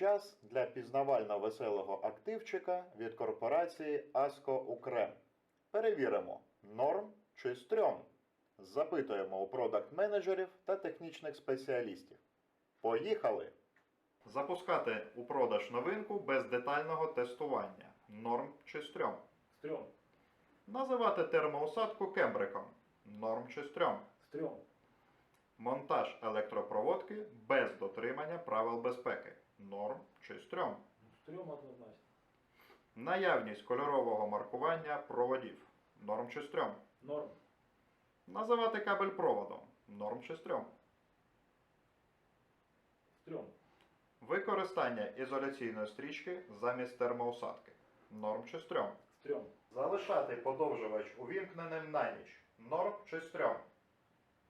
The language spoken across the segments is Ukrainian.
час для пізнавально-веселого активчика від корпорації Аско Укрем. Перевіримо, норм чи стрьом. Запитуємо у продакт-менеджерів та технічних спеціалістів. Поїхали! Запускати у продаж новинку без детального тестування. Норм чи стрьом. Стрём. Називати термоусадку кембриком. Норм чи стрьом. Стрём. Монтаж електропроводки без дотримання правил безпеки Норм чи стрьом. Стрём однозначно. Наявність кольорового маркування проводів. Норм чи стрьом. Норм. Називати кабель проводом. Норм чи стрьом. Стрём. Використання ізоляційної стрічки замість термоусадки. Норм чи стрьом. Стрём. Залишати подовжувач увімкненим на ніч. Норм чи стрьом.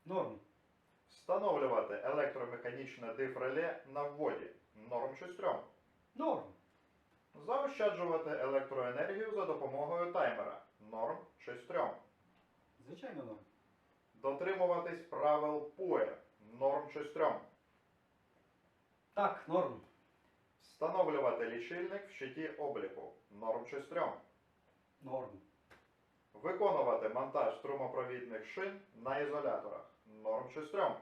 Норм. Встановлювати електромеханічне дифреле на вводі. Норм чи стрьом. Норм. Заощаджувати електроенергію за допомогою таймера. Норм чи стрьом. Звичайно норм. Дотримуватись правил ПОЕ. Норм чи стрьом. Так, норм. Встановлювати лічильник в щиті обліку. Норм чи стрьом. Норм. Виконувати монтаж струмопровідних шин на ізоляторах. Норм чи стрьом.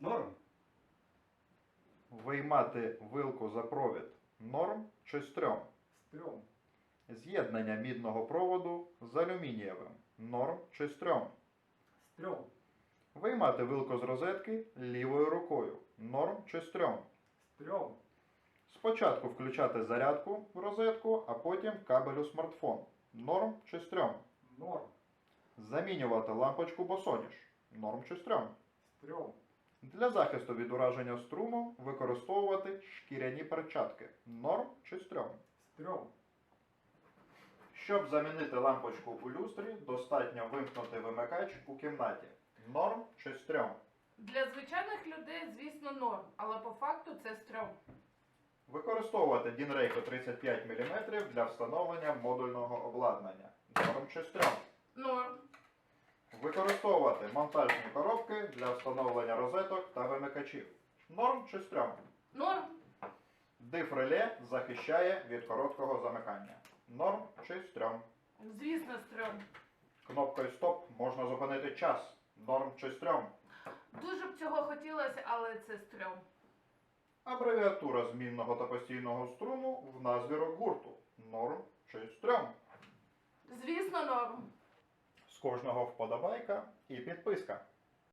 Норм. Виймати вилку за провід. Норм чи стрьом. Стрём. З'єднання мідного проводу з алюмінієвим. Норм чи стрьом. Стрём. Виймати вилку з розетки лівою рукою. Норм чи стрьом. Стрём. Спочатку включати зарядку в розетку, а потім кабель у смартфон. Норм чи стрьом. Норм. Замінювати лампочку босоніж. Норм чи стрьом. Стрём. Для захисту від ураження струму використовувати шкіряні перчатки. Норм чи стрьом. Стрём. Щоб замінити лампочку у люстрі, достатньо вимкнути вимикач у кімнаті. Норм чи стрьом. Для звичайних людей, звісно, норм, але по факту це стрьом. Використовувати Дінрейко 35 мм для встановлення модульного обладнання. Норм чи стрьом. Норм. Використовувати монтажні коробки для встановлення розеток та вимикачів. Норм чи стрьом. Норм. Дифреле захищає від короткого замикання. Норм чи стрьом. Звісно, стрьом. Кнопкою стоп можна зупинити час. Норм чи стрьом. Дуже б цього хотілося, але це стрьом. Абревіатура змінного та постійного струму в назві рок-гурту. Норм чи стрьом. Звісно, норм. З кожного вподобайка і підписка.